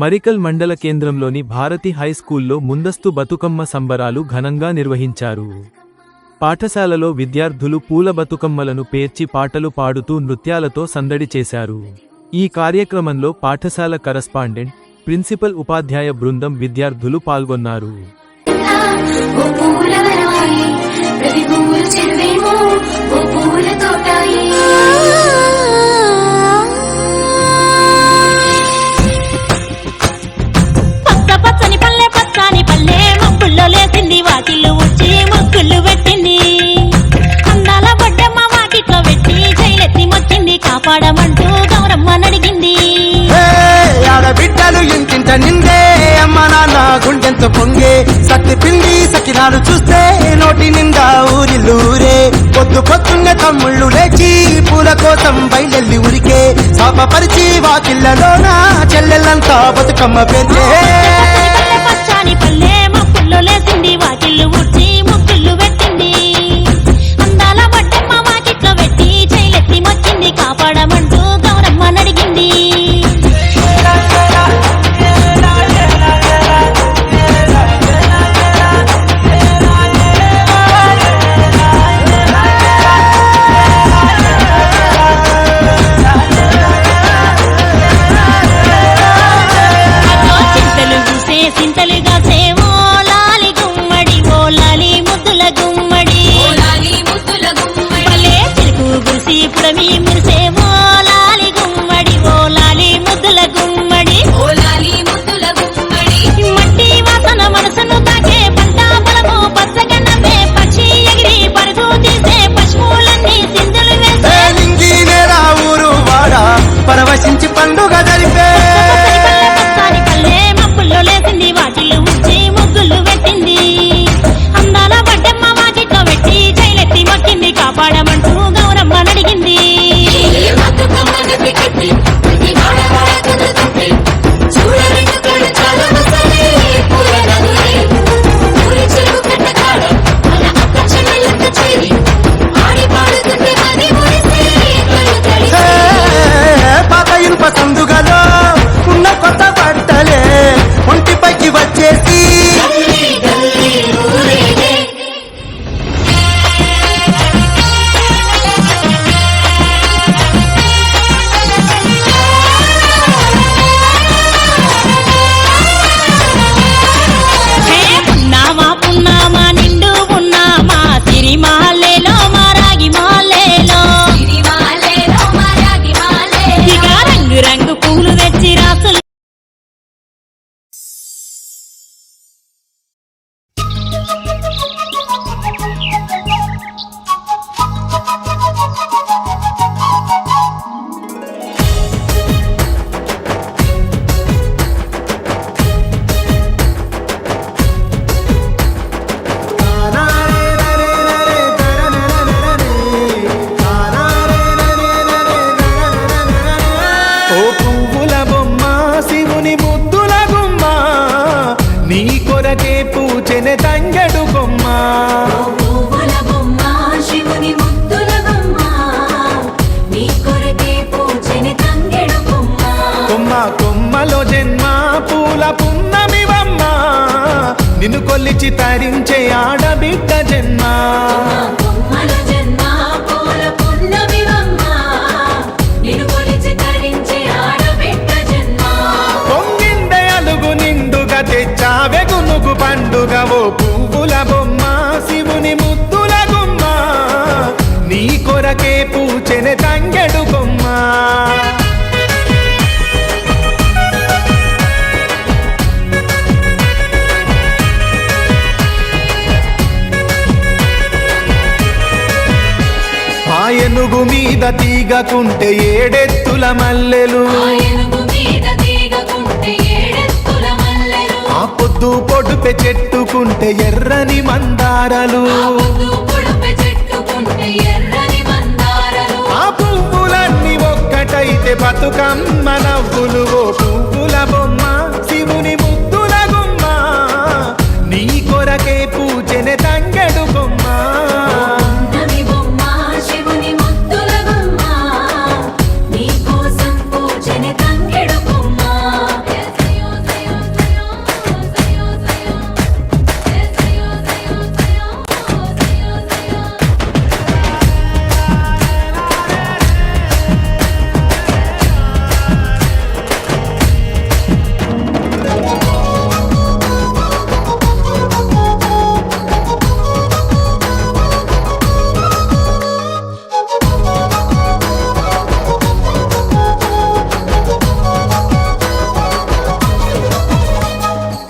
మరికల్ మండల కేంద్రంలోని భారతి హైస్కూల్లో ముందస్తు బతుకమ్మ సంబరాలు ఘనంగా నిర్వహించారు. పాఠశాలలో విద్యార్థులు పూల బతుకమ్మలను పేర్చి పాటలు పాడుతూ నృత్యాలతో సందడి చేశారు. ఈ కార్యక్రమంలో పాఠశాల కరస్పాండెంట్ ప్రిన్సిపల్ ఉపాధ్యాయ బృందం విద్యార్థులు పాల్గొన్నారు. ఆనందంతో పొంగే సత్తి పిండి సకినాలు చూస్తే నోటి నిండా ఊరిల్లూరే పొద్దు పొద్దున్న తమ్ముళ్ళు లేచి పూల కోసం బయలెల్లి ఉరికే శాపపరిచి వాకిళ్ళలోనా చెల్లెళ్ళంతా బతుకమ్మ పెరిగే పూలకే పూచెన తంగడు బొమ్మ. కొమ్మ కొమ్మలో జన్మ పూల పున్నమివమ్మ. నిన్ను కొల్లిచి తరించే ఆడబిడ్డ జన్మ. పొంగిండే అలుగు నిండుగా తెచ్చి పండుగ పండుగవో పువ్వుల బొమ్మ శివుని ముద్దుల గుమ్మ. నీ కొరకే పూచెని తంగెడు బొమ్మ. ఆయనుగు మీద తీగకుంటే ఏడెత్తుల మల్లెలు. ముద్దు పొడుపె చెట్టుకుంటే ఎర్రని మందారలు. ఆ పువ్వులన్నీ ఒక్కటైతే బతుకమ్మ నవ్వులు ఓ పువ్వుల బొమ్మ.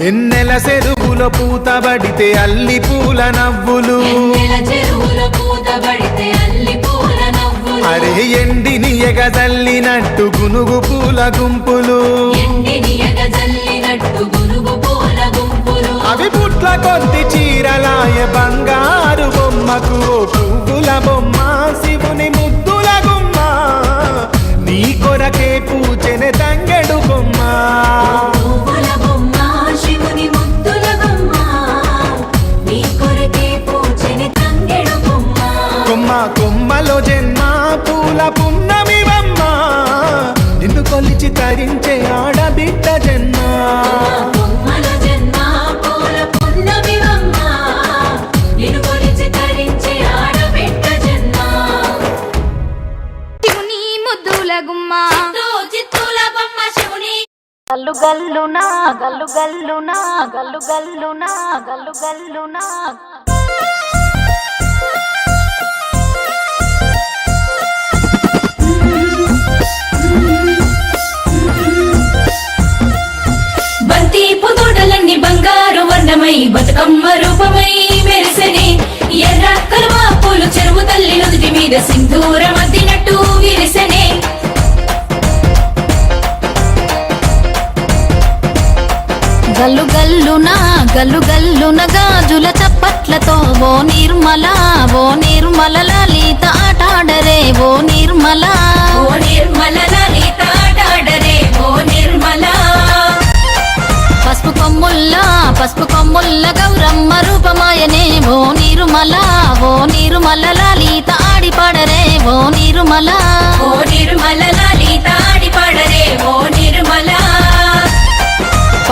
ఎన్నెల చెరువుల పూతబడితే అల్లి పూల నవ్వులు. అరే ఎండిని ఎగజల్లినట్టు గునుగు పూల గుంపులు. అవి పుట్ల కొద్ది చీరలాయ బంగారు బొమ్మకు పువ్వుల బొమ్మ. బొమ్మ శివుని. గల్లు గల్లునా గల్లు గల్లునా గల్లు గల్లునా గల్లు గల్లునా. బంతి తల్లి నుదుటి మీద సింధూరం అద్దినట్టు విరిసెనే. గల్లు గల్లున గల్లు గల్లున గాజుల చప్పట్లతో ఓ నిర్మల ఓ నిర్మల లలిత ఆటాడరే ఓ నిర్మల. ఓ నిర్మల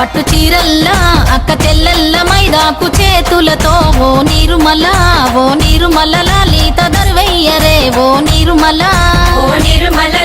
పట్టు చీరల్లా అక్క చెల్లెల్ల మైదాకు చేతులతో ఓ నీరుమల ఓ నీరుమల లలిత దర్వయ్యరే ఓ నీరుమల ఓ నీరుమల